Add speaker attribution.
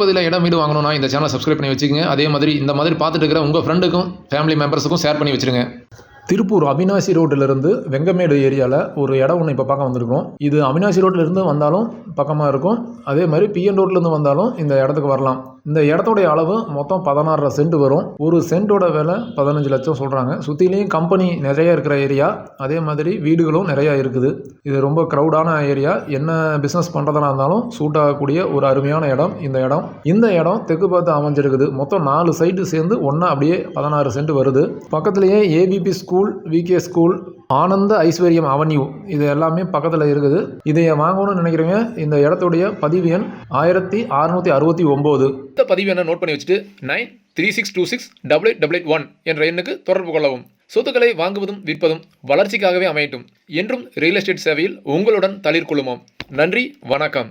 Speaker 1: பகுதியில் இடம் வீடு வாங்கணும்னா இந்த சேனலை சப்ஸ்கிரைப் பண்ணி வச்சுக்கோங்க. அதே மாதிரி இந்த மாதிரி பார்த்துட்டு இருக்கிற உங்கள் ஃப்ரெண்டுக்கும் ஃபேமிலி மெம்பர்ஸுக்கும் ஷேர் பண்ணி வச்சுருங்க. திருப்பூர் அவினாசி ரோட்டிலிருந்து வெங்கமேடு ஏரியாவில் ஒரு இடம் ஒன்று இப்போ பார்க்க வந்திருக்கோம் இது அவினாசி ரோட்டிலிருந்து வந்தாலும் பக்கமாக இருக்கும். அதே மாதிரி பிஎன் ரோட்லேருந்து வந்தாலும் இந்த இடத்துக்கு வரலாம். இந்த இடத்தோடைய அளவு மொத்தம் பதினாறரை சென்ட் வரும். ஒரு சென்ட்டோட விலை பதினஞ்சு லட்சம் சொல்கிறாங்க சுற்றிலையும் கம்பெனி நிறைய இருக்கிற ஏரியா அதே மாதிரி வீடுகளும் நிறையா இருக்குது. இது ரொம்ப க்ரௌடான ஏரியா என்ன பிஸ்னஸ் பண்ணுறதுனா இருந்தாலும் சூட் ஆகக்கூடிய ஒரு அருமையான இடம் இந்த இடம். இந்த இடம் தெற்கு பார்த்து அமைஞ்சிருக்குது. மொத்தம் நாலு சைட்டு சேர்ந்து ஒன்றா அப்படியே பதினாறு சென்ட் வருது. பக்கத்துலேயே ஏபிபி ஸ்கூல் விகே ஸ்கூல் ஆனந்த ஐஸ்வர்யம் அவென்யூ. இது எல்லாமே பக்கத்தில் இருக்குது. இதை வாங்கணும்னு நினைக்கிறவங்க இந்த இடத்துடைய பதிவு எண் ஆயிரத்தி அறுநூற்றி அறுபத்தி ஒம்பது.
Speaker 2: இந்த பதிவு என்ன நோட் பண்ணி வச்சுட்டு nine three six two six double eight double eight one என்ற எண்ணுக்கு தொடர்பு கொள்ளவும். சொத்துக்களை வாங்குவதும் விற்பதும் வளர்ச்சிக்காகவே அமையட்டும். என்றும் ரியல் எஸ்டேட் சேவையில் உங்களுடன் தளிர் குழுமம் நன்றி வணக்கம்.